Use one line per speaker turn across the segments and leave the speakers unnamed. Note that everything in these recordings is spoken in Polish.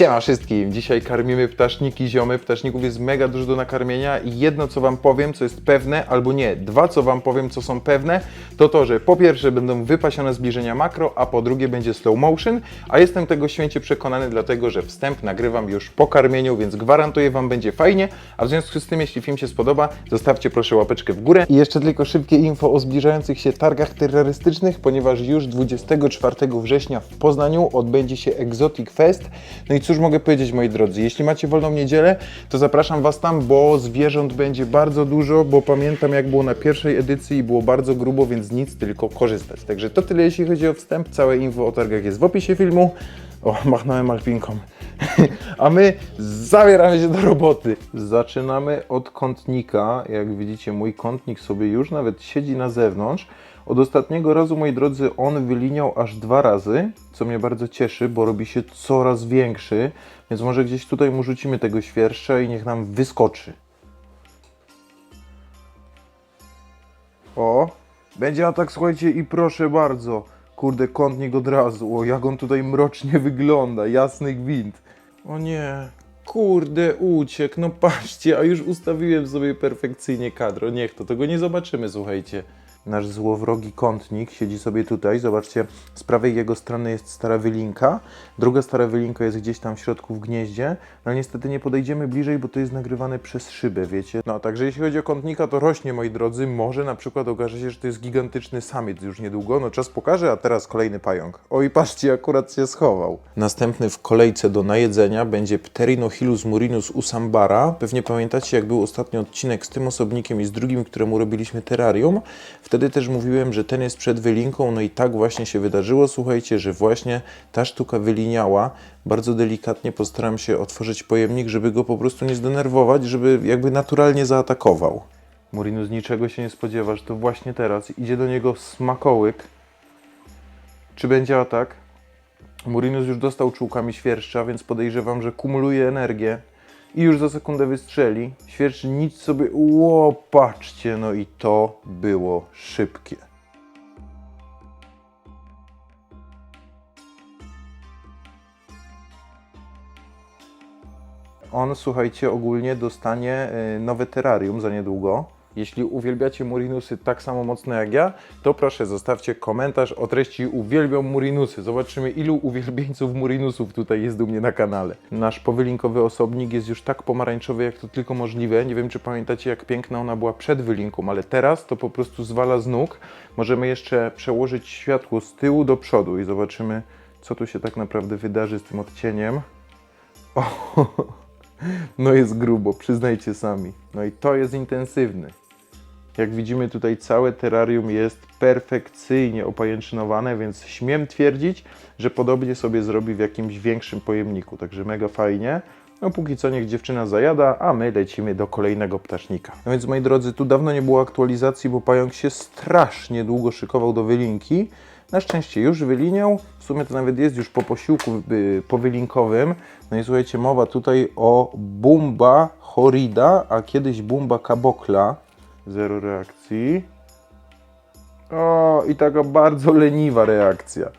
Siema wszystkim! Dzisiaj karmimy ptaszniki ziomy. Ptaszników jest mega dużo do nakarmienia i jedno co Wam powiem, co jest pewne, albo nie, dwa co Wam powiem, co są pewne, to to, że po pierwsze będą wypasione zbliżenia makro, a po drugie będzie slow motion, a jestem tego święcie przekonany, dlatego że wstęp nagrywam już po karmieniu, więc gwarantuję Wam będzie fajnie, a w związku z tym, jeśli film się spodoba, zostawcie proszę łapeczkę w górę. I jeszcze tylko szybkie info o zbliżających się targach terrorystycznych, ponieważ już 24 września w Poznaniu odbędzie się Exotic Fest. No i cóż mogę powiedzieć, moi drodzy, jeśli macie wolną niedzielę, to zapraszam Was tam, bo zwierząt będzie bardzo dużo, bo pamiętam jak było na pierwszej edycji i było bardzo grubo, więc nic, tylko korzystać. Także to tyle, jeśli chodzi o wstęp. Całe info o targach jest w opisie filmu. O, machnąłem alpinką. A my zabieramy się do roboty. Zaczynamy od kątnika. Jak widzicie, mój kątnik sobie już nawet siedzi na zewnątrz. Od ostatniego razu, moi drodzy, on wyliniał aż dwa razy, co mnie bardzo cieszy, bo robi się coraz większy. Więc może gdzieś tutaj mu rzucimy tego świerszcza i niech nam wyskoczy. O, będzie atak, słuchajcie, i proszę bardzo. Kurde, kątnik od razu. O, jak on tutaj mrocznie wygląda. Jasny gwint. O nie, kurde, uciekł. No patrzcie, a już ustawiłem sobie perfekcyjnie kadro. Niech to, tego nie zobaczymy, słuchajcie. Nasz złowrogi kątnik siedzi sobie tutaj. Zobaczcie, z prawej jego strony jest stara wylinka. Druga stara wylinka jest gdzieś tam w środku w gnieździe. No niestety nie podejdziemy bliżej, bo to jest nagrywane przez szybę, wiecie. No także jeśli chodzi o kątnika, to rośnie, moi drodzy. Może na przykład okaże się, że to jest gigantyczny samiec już niedługo. No czas pokaże, a teraz kolejny pająk. Oj, patrzcie, akurat się schował. Następny w kolejce do najedzenia będzie Pterinochilus murinus usambara. Pewnie pamiętacie, jak był ostatni odcinek z tym osobnikiem i z drugim, któremu robiliśmy terrarium. Wtedy też mówiłem, że ten jest przed wylinką, no i tak właśnie się wydarzyło. Słuchajcie, że właśnie ta sztuka wyliniała. Bardzo delikatnie postaram się otworzyć pojemnik, żeby go po prostu nie zdenerwować, żeby jakby naturalnie zaatakował. Murinus niczego się nie spodziewasz, to właśnie teraz idzie do niego smakołyk. Czy będzie atak? Murinus już dostał czułkami świerszcza, więc podejrzewam, że kumuluje energię i już za sekundę wystrzeli. Świerszcz nic sobie... Ło, patrzcie, no i to było szybkie. On, słuchajcie, ogólnie dostanie y, nowe terrarium za niedługo. Jeśli uwielbiacie Murinusy tak samo mocno jak ja, to proszę zostawcie komentarz o treści uwielbiam Murinusy. Zobaczymy ilu uwielbieńców Murinusów tutaj jest u mnie na kanale. Nasz powylinkowy osobnik jest już tak pomarańczowy jak to tylko możliwe. Nie wiem czy pamiętacie jak piękna ona była przed wylinką, ale teraz to po prostu zwala z nóg. Możemy jeszcze przełożyć światło z tyłu do przodu i zobaczymy co tu się tak naprawdę wydarzy z tym odcieniem. O, no jest grubo, przyznajcie sami. No i to jest intensywny. Jak widzimy tutaj całe terrarium jest perfekcyjnie opajęczynowane, więc śmiem twierdzić, że podobnie sobie zrobi w jakimś większym pojemniku. Także mega fajnie. No póki co niech dziewczyna zajada, a my lecimy do kolejnego ptasznika. No więc moi drodzy, tu dawno nie było aktualizacji, bo pająk się strasznie długo szykował do wylinki. Na szczęście już wyliniał, w sumie to nawet jest już po posiłku y, powylinkowym. No i słuchajcie, mowa tutaj o Bumba horrida, a kiedyś Bumba cabocla. Zero reakcji. O, i taka bardzo leniwa reakcja.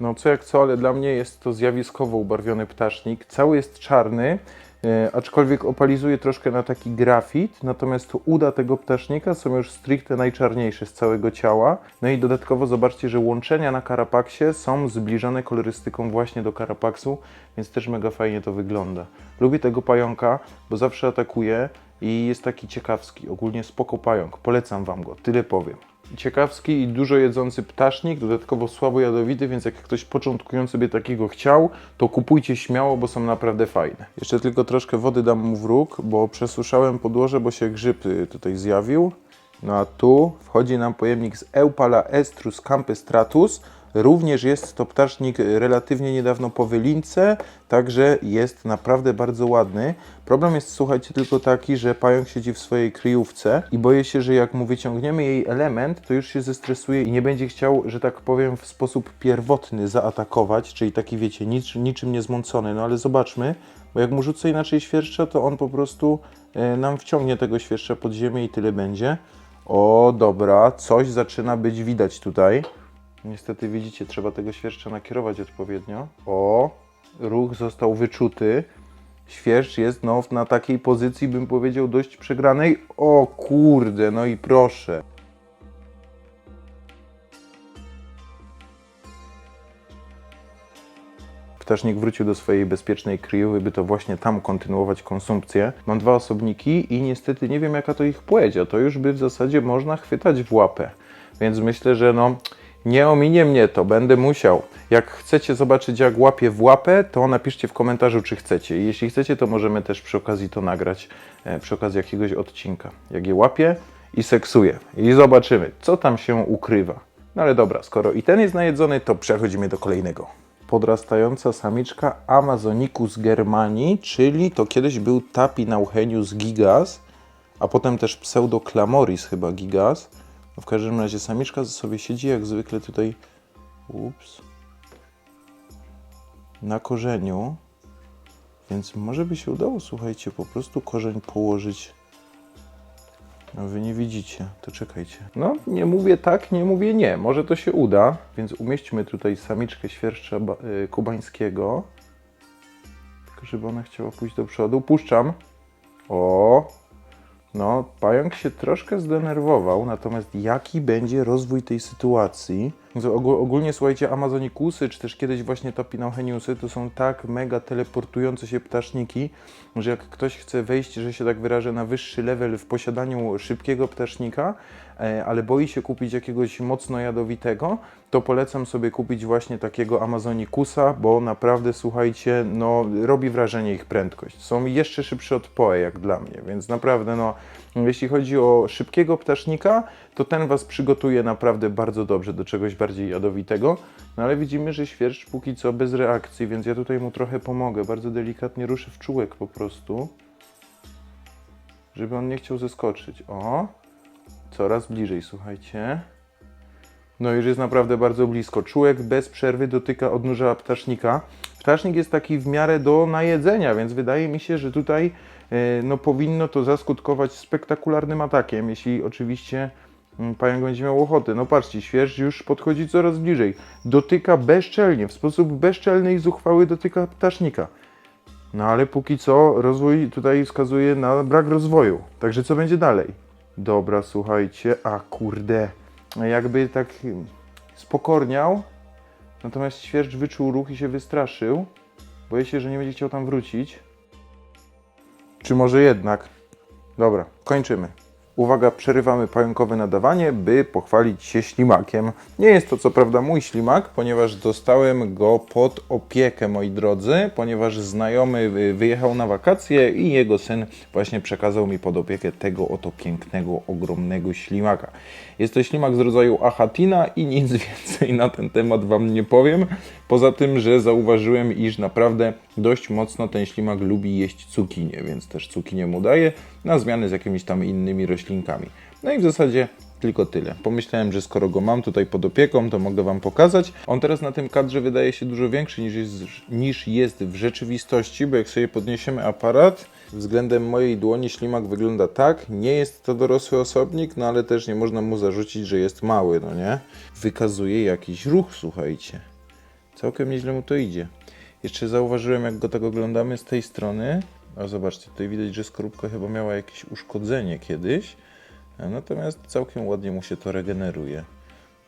No co jak co, ale dla mnie jest to zjawiskowo ubarwiony ptasznik. Cały jest czarny, e, aczkolwiek opalizuje troszkę na taki grafit, natomiast uda tego ptasznika są już stricte najczarniejsze z całego ciała. No i dodatkowo zobaczcie, że łączenia na karapaksie są zbliżone kolorystyką właśnie do karapaksu, więc też mega fajnie to wygląda. Lubię tego pająka, bo zawsze atakuje i jest taki ciekawski. Ogólnie spoko pająk, polecam Wam go, tyle powiem ciekawski i dużo jedzący ptasznik, dodatkowo słabo jadowity, więc jak ktoś początkujący by takiego chciał, to kupujcie śmiało, bo są naprawdę fajne. Jeszcze tylko troszkę wody dam mu w róg, bo przesuszałem podłoże, bo się grzyb y, tutaj zjawił. No a tu wchodzi nam pojemnik z Eupala estrus campestratus. Również jest to ptasznik relatywnie niedawno po wylince, także jest naprawdę bardzo ładny. Problem jest, słuchajcie, tylko taki, że pająk siedzi w swojej kryjówce i boję się, że jak mu wyciągniemy jej element, to już się zestresuje i nie będzie chciał, że tak powiem, w sposób pierwotny zaatakować, czyli taki, wiecie, nic, niczym niezmącony. No ale zobaczmy, bo jak mu rzucę inaczej świerszcza, to on po prostu e, nam wciągnie tego świerszcza pod ziemię i tyle będzie. O, dobra, coś zaczyna być widać tutaj. Niestety widzicie, trzeba tego świerszcza nakierować odpowiednio. O, ruch został wyczuty. Świerszcz jest no, na takiej pozycji, bym powiedział, dość przegranej. O kurde, no i proszę. Ptasznik wrócił do swojej bezpiecznej kryjowy, by to właśnie tam kontynuować konsumpcję. Mam dwa osobniki i niestety nie wiem jaka to ich płeć, a to już by w zasadzie można chwytać w łapę. Więc myślę, że no nie ominie mnie to, będę musiał. Jak chcecie zobaczyć jak łapie w łapę, to napiszcie w komentarzu czy chcecie. I jeśli chcecie, to możemy też przy okazji to nagrać, e, przy okazji jakiegoś odcinka. Jak je łapie i seksuje. I zobaczymy, co tam się ukrywa. No ale dobra, skoro i ten jest najedzony, to przechodzimy do kolejnego podrastająca samiczka Amazonicus germanii, czyli to kiedyś był Tapinauchenius gigas, a potem też Pseudoclamoris chyba gigas. No w każdym razie samiczka sobie siedzi jak zwykle tutaj ups, na korzeniu, więc może by się udało, słuchajcie, po prostu korzeń położyć. No wy nie widzicie, to czekajcie. No, nie mówię tak, nie mówię nie. Może to się uda, więc umieśćmy tutaj samiczkę świerszcza y, kubańskiego. Tylko żeby ona chciała pójść do przodu. Puszczam. O! No, pająk się troszkę zdenerwował, natomiast jaki będzie rozwój tej sytuacji? Ogólnie słuchajcie, Amazonikusy, czy też kiedyś właśnie Topinaucheniusy, to są tak mega teleportujące się ptaszniki, że jak ktoś chce wejść, że się tak wyrażę, na wyższy level w posiadaniu szybkiego ptasznika, e, ale boi się kupić jakiegoś mocno jadowitego, to polecam sobie kupić właśnie takiego Amazonikusa, bo naprawdę, słuchajcie, no robi wrażenie ich prędkość. Są jeszcze szybsze od Poe, jak dla mnie, więc naprawdę, no jeśli chodzi o szybkiego ptasznika, to ten Was przygotuje naprawdę bardzo dobrze do czegoś bardziej jadowitego. No ale widzimy, że świerszcz póki co bez reakcji, więc ja tutaj mu trochę pomogę. Bardzo delikatnie ruszę w czółek po prostu, żeby on nie chciał zeskoczyć. O, coraz bliżej, słuchajcie. No już jest naprawdę bardzo blisko. Czółek bez przerwy dotyka odnóża ptasznika. Ptasznik jest taki w miarę do najedzenia, więc wydaje mi się, że tutaj e, no, powinno to zaskutkować spektakularnym atakiem, jeśli oczywiście pająk będzie miał ochotę. No patrzcie, świerszcz już podchodzi coraz bliżej. Dotyka bezczelnie, w sposób bezczelny i zuchwały dotyka ptasznika. No ale póki co rozwój tutaj wskazuje na brak rozwoju. Także co będzie dalej? Dobra, słuchajcie, a kurde, jakby tak spokorniał, natomiast świerszcz wyczuł ruch i się wystraszył. Boję się, że nie będzie chciał tam wrócić. Czy może jednak? Dobra, kończymy. Uwaga, przerywamy pająkowe nadawanie, by pochwalić się ślimakiem. Nie jest to co prawda mój ślimak, ponieważ dostałem go pod opiekę, moi drodzy, ponieważ znajomy y, wyjechał na wakacje i jego syn właśnie przekazał mi pod opiekę tego oto pięknego, ogromnego ślimaka. Jest to ślimak z rodzaju Achatina i nic więcej na ten temat Wam nie powiem. Poza tym, że zauważyłem, iż naprawdę dość mocno ten ślimak lubi jeść cukinie, więc też cukinię mu daję na zmiany z jakimiś tam innymi roślinkami. No i w zasadzie tylko tyle. Pomyślałem, że skoro go mam tutaj pod opieką, to mogę Wam pokazać. On teraz na tym kadrze wydaje się dużo większy niż jest, niż jest w rzeczywistości, bo jak sobie podniesiemy aparat, względem mojej dłoni ślimak wygląda tak. Nie jest to dorosły osobnik, no ale też nie można mu zarzucić, że jest mały, no nie? Wykazuje jakiś ruch, słuchajcie. Całkiem nieźle mu to idzie. Jeszcze zauważyłem, jak go tak oglądamy z tej strony. A zobaczcie, tutaj widać, że skorupka chyba miała jakieś uszkodzenie kiedyś. A Natomiast całkiem ładnie mu się to regeneruje.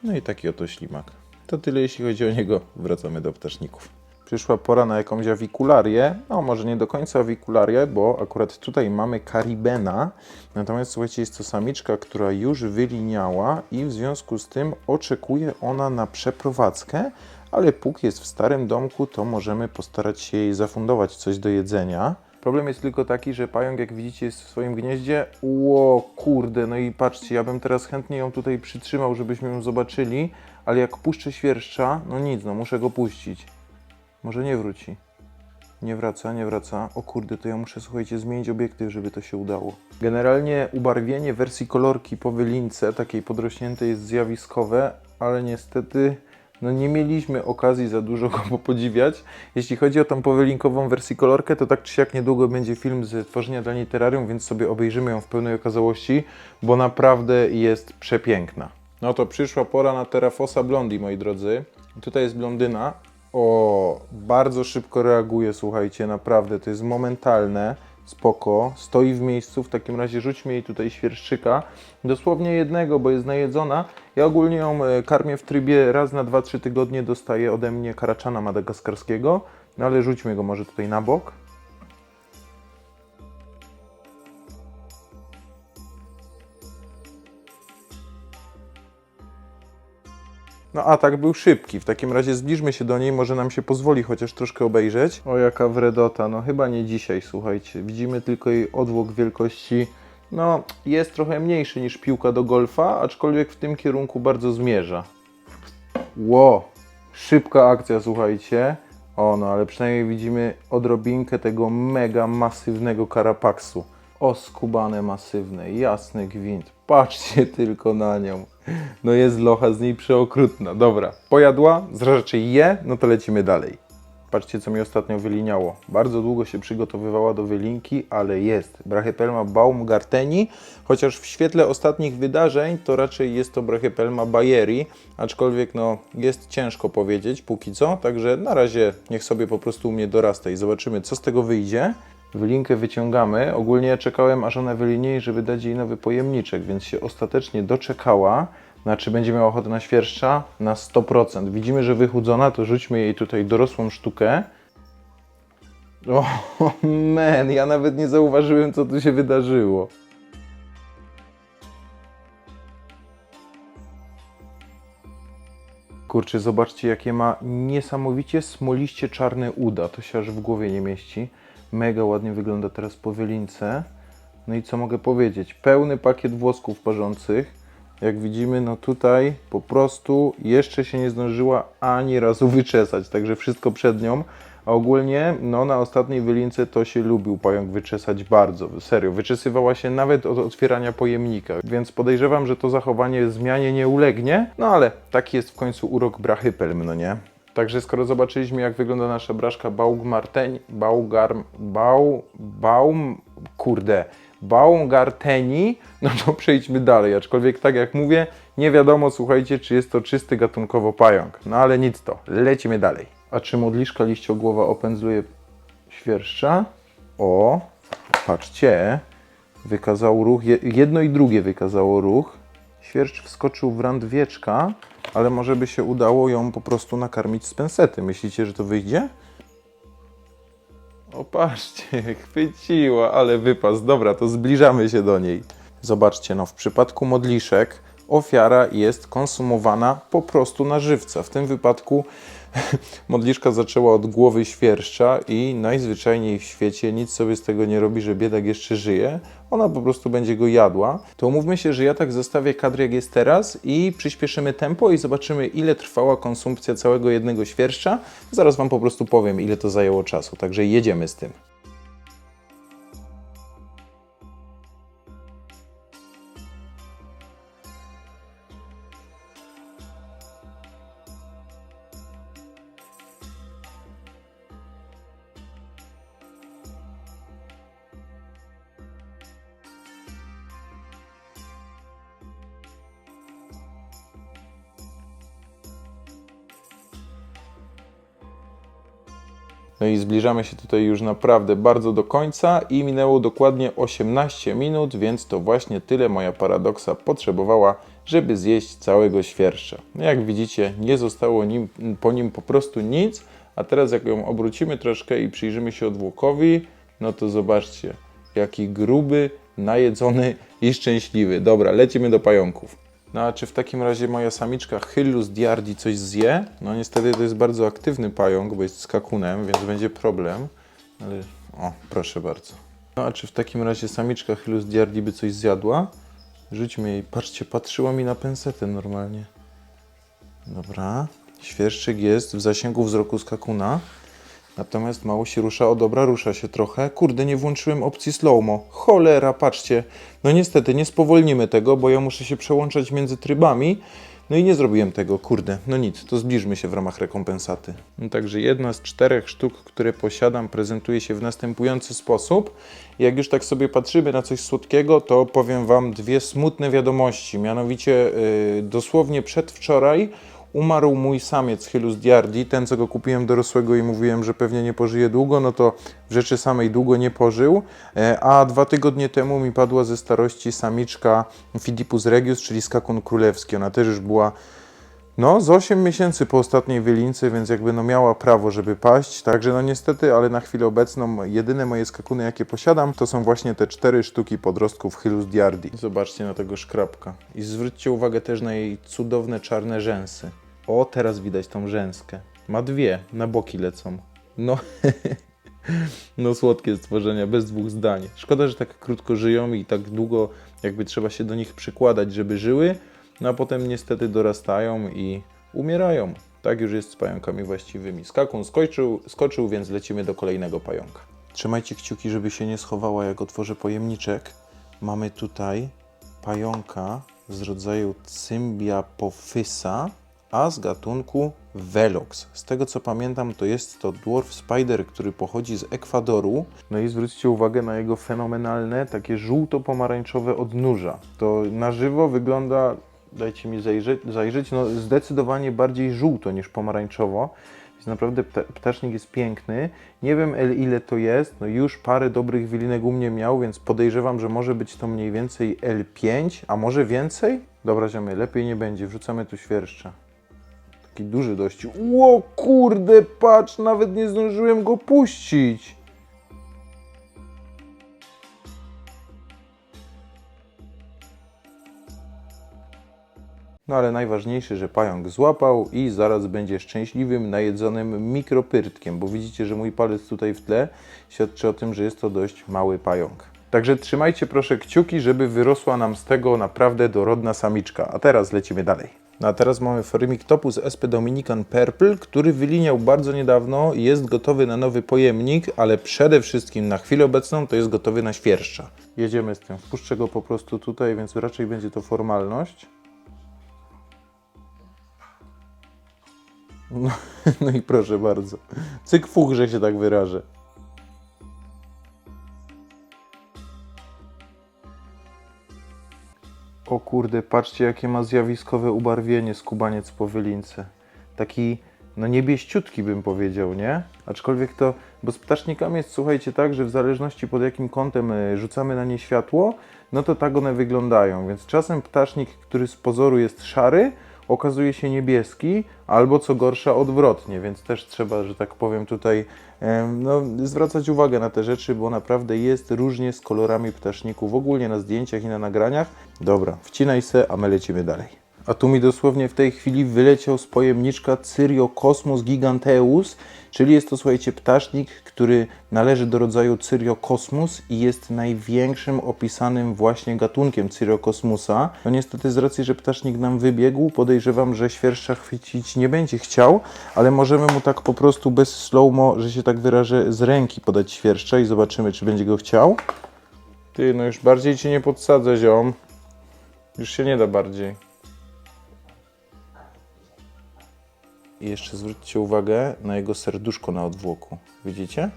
No i taki oto ślimak. To tyle jeśli chodzi o niego. Wracamy do ptaszników. Przyszła pora na jakąś awikularię. No, może nie do końca awikularię, bo akurat tutaj mamy karibena. Natomiast słuchajcie, jest to samiczka, która już wyliniała i w związku z tym oczekuje ona na przeprowadzkę, ale póki jest w starym domku, to możemy postarać się jej zafundować coś do jedzenia. Problem jest tylko taki, że pająk, jak widzicie, jest w swoim gnieździe. Ło, kurde, no i patrzcie, ja bym teraz chętnie ją tutaj przytrzymał, żebyśmy ją zobaczyli, ale jak puszczę świerszcza, no nic, no muszę go puścić. Może nie wróci. Nie wraca, nie wraca. O kurde, to ja muszę, słuchajcie, zmienić obiektyw, żeby to się udało. Generalnie ubarwienie wersji kolorki po wylince, takiej podrośniętej, jest zjawiskowe, ale niestety no nie mieliśmy okazji za dużo go podziwiać. Jeśli chodzi o tą powylinkową wersję kolorkę, to tak czy siak niedługo będzie film z tworzenia dla niej terrarium, więc sobie obejrzymy ją w pełnej okazałości, bo naprawdę jest przepiękna. No to przyszła pora na Terrafosa Blondi, moi drodzy. Tutaj jest blondyna. O, bardzo szybko reaguje, słuchajcie, naprawdę, to jest momentalne, spoko, stoi w miejscu, w takim razie rzućmy jej tutaj świerszczyka, dosłownie jednego, bo jest najedzona. Ja ogólnie ją e, karmię w trybie raz na 2-3 tygodnie, dostaje ode mnie karaczana madagaskarskiego, no ale rzućmy go może tutaj na bok. No atak był szybki. W takim razie zbliżmy się do niej, może nam się pozwoli chociaż troszkę obejrzeć. O, jaka wredota. No chyba nie dzisiaj, słuchajcie. Widzimy tylko jej odwłok wielkości. No, jest trochę mniejszy niż piłka do golfa, aczkolwiek w tym kierunku bardzo zmierza. Ło, szybka akcja, słuchajcie. O, no ale przynajmniej widzimy odrobinkę tego mega masywnego karapaksu. O, skubane masywne, jasny gwint. Patrzcie tylko na nią. No jest locha z niej przeokrutna. Dobra, pojadła, raczej je, no to lecimy dalej. Patrzcie, co mi ostatnio wyliniało. Bardzo długo się przygotowywała do wylinki, ale jest. Brachypelma baumgarteni, chociaż w świetle ostatnich wydarzeń to raczej jest to Brachypelma bayeri, aczkolwiek no jest ciężko powiedzieć póki co, także na razie niech sobie po prostu u mnie dorasta i zobaczymy, co z tego wyjdzie. Wylinkę wyciągamy. Ogólnie ja czekałem, aż ona wylinie, żeby dać jej nowy pojemniczek, więc się ostatecznie doczekała. Znaczy, będzie miała ochotę na świerszcza? Na 100%. Widzimy, że wychudzona, to rzućmy jej tutaj dorosłą sztukę. O, man, ja nawet nie zauważyłem, co tu się wydarzyło. Kurczę, zobaczcie, jakie ma niesamowicie smoliście czarne uda. To się aż w głowie nie mieści. Mega ładnie wygląda teraz po wylince. No i co mogę powiedzieć? Pełny pakiet włosków parzących. Jak widzimy, no tutaj po prostu jeszcze się nie zdążyła ani razu wyczesać, także wszystko przed nią. A ogólnie, no na ostatniej wylince to się lubił pająk wyczesać bardzo, serio. Wyczesywała się nawet od otwierania pojemnika, więc podejrzewam, że to zachowanie zmianie nie ulegnie. No ale taki jest w końcu urok brachypelm, no nie? Także skoro zobaczyliśmy, jak wygląda nasza braszka Baugmarteń, Baugarm, Bau, Baum, kurde, Baumgarteni, no to przejdźmy dalej. Aczkolwiek, tak jak mówię, nie wiadomo, słuchajcie, czy jest to czysty gatunkowo pająk. No ale nic to, lecimy dalej. A czy modliszka liściogłowa opędzluje świerszcza? O, patrzcie, wykazał ruch, je- jedno i drugie wykazało ruch. Świerszcz wskoczył w rand wieczka, ale może by się udało ją po prostu nakarmić z pensety. Myślicie, że to wyjdzie? O, patrzcie, chwyciła, ale wypas. Dobra, to zbliżamy się do niej. Zobaczcie, no w przypadku modliszek ofiara jest konsumowana po prostu na żywca. W tym wypadku modliszka zaczęła od głowy świerszcza i najzwyczajniej w świecie nic sobie z tego nie robi, że biedak jeszcze żyje. Ona po prostu będzie go jadła. To umówmy się, że ja tak zostawię kadr jak jest teraz i przyspieszymy tempo i zobaczymy ile trwała konsumpcja całego jednego świerszcza. Zaraz Wam po prostu powiem ile to zajęło czasu, także jedziemy z tym. Zbliżamy się tutaj już naprawdę bardzo do końca i minęło dokładnie 18 minut, więc to właśnie tyle moja paradoksa potrzebowała, żeby zjeść całego świerszcza. No Jak widzicie, nie zostało nim, po nim po prostu nic, a teraz jak ją obrócimy troszkę i przyjrzymy się odwłokowi, no to zobaczcie, jaki gruby, najedzony i szczęśliwy. Dobra, lecimy do pająków. No a czy w takim razie moja samiczka Hyllus diardi coś zje? No niestety to jest bardzo aktywny pająk, bo jest skakunem, więc będzie problem. Ale o, proszę bardzo. No a czy w takim razie samiczka Hyllus diardi by coś zjadła? Rzućmy jej. Patrzcie, patrzyła mi na pensetę normalnie. Dobra. Świerszczyk jest w zasięgu wzroku skakuna. Natomiast mało się rusza. O dobra, rusza się trochę. Kurde, nie włączyłem opcji slow-mo. Cholera, patrzcie. No niestety, nie spowolnimy tego, bo ja muszę się przełączać między trybami. No i nie zrobiłem tego, kurde. No nic, to zbliżmy się w ramach rekompensaty. No, także jedna z czterech sztuk, które posiadam, prezentuje się w następujący sposób. Jak już tak sobie patrzymy na coś słodkiego, to powiem Wam dwie smutne wiadomości. Mianowicie, yy, dosłownie przedwczoraj umarł mój samiec Hyllus diardi, ten co go kupiłem dorosłego i mówiłem, że pewnie nie pożyje długo, no to w rzeczy samej długo nie pożył, E, a dwa tygodnie temu mi padła ze starości samiczka Fidipus regius, czyli skakun królewski. Ona też już była no, z 8 miesięcy po ostatniej wylince, więc jakby no miała prawo, żeby paść. Także no niestety, ale na chwilę obecną jedyne moje skakuny, jakie posiadam, to są właśnie te cztery sztuki podrostków Hyllus diardi. Zobaczcie na tego szkrabka. I zwróćcie uwagę też na jej cudowne czarne rzęsy. O, teraz widać tą rzęskę. Ma dwie, na boki lecą. No, no słodkie stworzenia, bez dwóch zdań. Szkoda, że tak krótko żyją i tak długo jakby trzeba się do nich przykładać, żeby żyły, no a potem niestety dorastają i umierają. Tak już jest z pająkami właściwymi. Skakun skoczył, skoczył, więc lecimy do kolejnego pająka. Trzymajcie kciuki, żeby się nie schowała, jak otworzę pojemniczek. Mamy tutaj pająka z rodzaju Cymbiapophysa, a z gatunku Velox. Z tego co pamiętam, to jest to dwarf spider, który pochodzi z Ekwadoru. No i zwróćcie uwagę na jego fenomenalne, takie żółto-pomarańczowe odnóża. To na żywo wygląda, dajcie mi zajrzeć, zajrzeć no zdecydowanie bardziej żółto niż pomarańczowo. Więc naprawdę pta- ptasznik jest piękny. Nie wiem ile to jest, no już parę dobrych wilinek u mnie miał, więc podejrzewam, że może być to mniej więcej L5, a może więcej? Dobra ziomy, lepiej nie będzie, wrzucamy tu świerszcza. Taki duży dość. Ło kurde, patrz, nawet nie zdążyłem go puścić. No ale najważniejsze, że pająk złapał i zaraz będzie szczęśliwym, najedzonym mikropyrtkiem, bo widzicie, że mój palec tutaj w tle świadczy o tym, że jest to dość mały pająk. Także trzymajcie proszę kciuki, żeby wyrosła nam z tego naprawdę dorodna samiczka. A teraz lecimy dalej. No a teraz mamy Formictopus sp Dominican Purple, który wyliniał bardzo niedawno i jest gotowy na nowy pojemnik, ale przede wszystkim na chwilę obecną to jest gotowy na świerszcza. Jedziemy z tym. Wpuszczę go po prostu tutaj, więc raczej będzie to formalność. No, no i proszę bardzo. Cyk fuch, że się tak wyrażę. O kurde, patrzcie jakie ma zjawiskowe ubarwienie skubaniec po wylince. Taki, no niebieściutki bym powiedział, nie? Aczkolwiek to, bo z ptasznikami jest, słuchajcie, tak, że w zależności pod jakim kątem y, rzucamy na nie światło, no to tak one wyglądają. Więc czasem ptasznik, który z pozoru jest szary, okazuje się niebieski, albo co gorsza odwrotnie, więc też trzeba, że tak powiem, tutaj no, zwracać uwagę na te rzeczy, bo naprawdę jest różnie z kolorami ptaszników, ogólnie na zdjęciach i na nagraniach. Dobra, wcinaj se, a my lecimy dalej. A tu mi dosłownie w tej chwili wyleciał z pojemniczka Cyriocosmus giganteus, czyli jest to, słuchajcie, ptasznik, który należy do rodzaju Cyriocosmus i jest największym opisanym właśnie gatunkiem Cyriocosmusa. No niestety z racji, że ptasznik nam wybiegł, podejrzewam, że świerszcza chwycić nie będzie chciał, ale możemy mu tak po prostu bez slow-mo, że się tak wyrażę, z ręki podać świerszcza i zobaczymy, czy będzie go chciał. Ty, no już bardziej cię nie podsadzę, ziom. Już się nie da bardziej. I jeszcze zwróćcie uwagę na jego serduszko na odwłoku. Widzicie?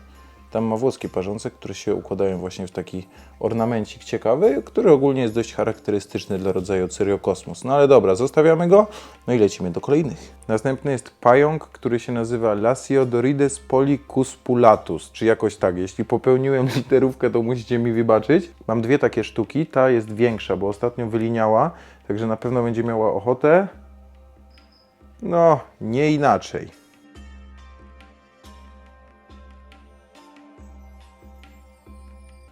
Tam ma włoskie parzące, które się układają właśnie w taki ornamencik ciekawy, który ogólnie jest dość charakterystyczny dla rodzaju Cyriocosmus. No ale dobra, zostawiamy go, no i lecimy do kolejnych. Następny jest pająk, który się nazywa Lasiodorides polycuspulatus, czy jakoś tak. Jeśli popełniłem literówkę, to musicie mi wybaczyć. Mam dwie takie sztuki, ta jest większa, bo ostatnio wyliniała, także na pewno będzie miała ochotę. No, nie inaczej.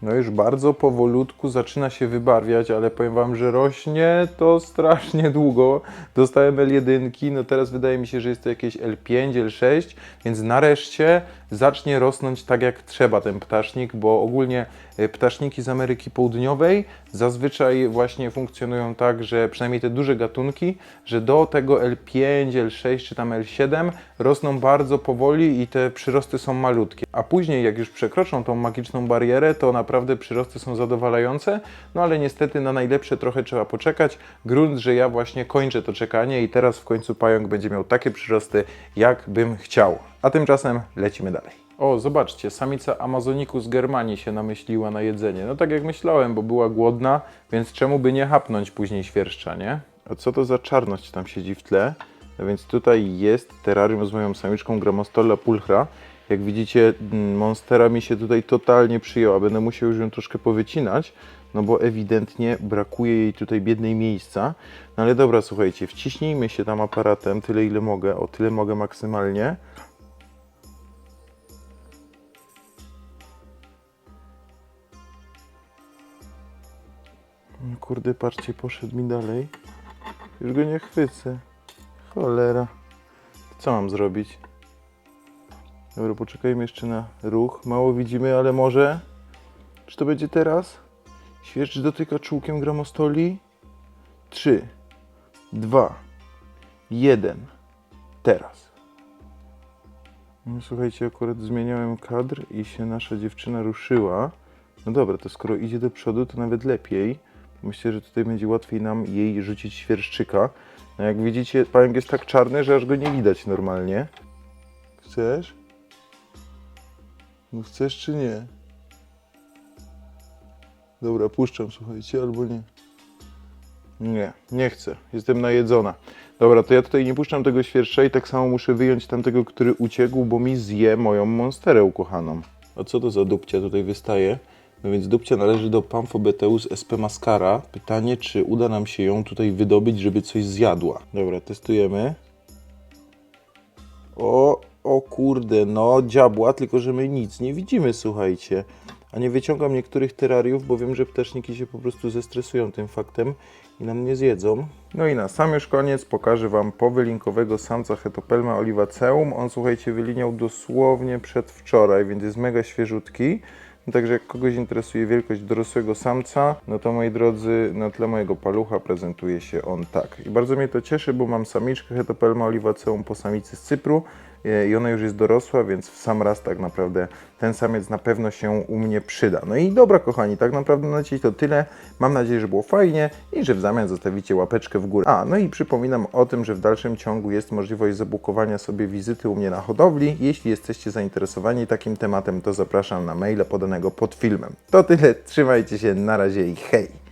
No już bardzo powolutku zaczyna się wybarwiać, ale powiem Wam, że rośnie to strasznie długo. Dostałem L1, no teraz wydaje mi się, że jest to jakieś L5, L6, więc nareszcie zacznie rosnąć tak jak trzeba ten ptasznik, bo ogólnie e, ptaszniki z Ameryki Południowej zazwyczaj właśnie funkcjonują tak, że przynajmniej te duże gatunki, że do tego L5, L6 czy tam L7 rosną bardzo powoli i te przyrosty są malutkie. A później jak już przekroczą tą magiczną barierę, to naprawdę przyrosty są zadowalające, no ale niestety na najlepsze trochę trzeba poczekać. Grunt, że ja właśnie kończę to czekanie i teraz w końcu pająk będzie miał takie przyrosty, jak bym chciał. A tymczasem lecimy dalej. O, zobaczcie, samica Amazonicus germanii się namyśliła na jedzenie. No tak jak myślałem, bo była głodna, więc czemu by nie hapnąć później świerszcza, nie? A co to za czarność tam siedzi w tle? No więc tutaj jest terrarium z moją samiczką Gramostola pulchra. Jak widzicie, mm, Monstera mi się tutaj totalnie przyjęła. Będę musiał już ją troszkę powycinać, no bo ewidentnie brakuje jej tutaj biednej miejsca. No ale dobra, słuchajcie, wciśnijmy się tam aparatem tyle ile mogę, o tyle mogę maksymalnie. Kurde, patrzcie, poszedł mi dalej. Już go nie chwycę. Cholera. Co mam zrobić? Dobra, poczekajmy jeszcze na ruch. Mało widzimy, ale może... Czy to będzie teraz? Świercz dotyka czułkiem gramostoli. 3, 2, 1. Teraz. No, słuchajcie, akurat zmieniałem kadr i się nasza dziewczyna ruszyła. No dobra, to skoro idzie do przodu, to nawet lepiej. Myślę, że tutaj będzie łatwiej nam jej rzucić świerszczyka. No jak widzicie, pająk jest tak czarny, że aż go nie widać normalnie. Chcesz? No chcesz czy nie? Dobra, puszczam, słuchajcie, albo nie. Nie, nie chcę. Jestem najedzona. Dobra, to ja tutaj nie puszczam tego świerszcza i tak samo muszę wyjąć tamtego, który uciekł, bo mi zje moją monsterę ukochaną. A co to za dupcia tutaj wystaje? No więc dupcia należy do Pamphobeteus sp mascara. Pytanie, czy uda nam się ją tutaj wydobyć, żeby coś zjadła. Dobra, testujemy. O, o kurde, no diabła, tylko że my nic nie widzimy, słuchajcie. A nie wyciągam niektórych terrariów, bo wiem, że ptaszniki się po prostu zestresują tym faktem i nam nie zjedzą. No i na sam już koniec pokażę Wam powylinkowego samca Hetopelma olivaceum. On, słuchajcie, wyliniał dosłownie przedwczoraj, więc jest mega świeżutki. No Także jak kogoś interesuje wielkość dorosłego samca, no to moi drodzy, na tle mojego palucha prezentuje się on tak. I bardzo mnie to cieszy, bo mam samiczkę Hetopelma olivaceum po samicy z Cypru i ona już jest dorosła, więc w sam raz tak naprawdę ten samiec na pewno się u mnie przyda. No i dobra kochani, tak naprawdę na dzisiaj to tyle. Mam nadzieję, że było fajnie i że w zamian zostawicie łapeczkę w górę. A, no i przypominam o tym, że w dalszym ciągu jest możliwość zabukowania sobie wizyty u mnie na hodowli. Jeśli jesteście zainteresowani takim tematem, to zapraszam na maila podanego pod filmem. To tyle, trzymajcie się, na razie i hej!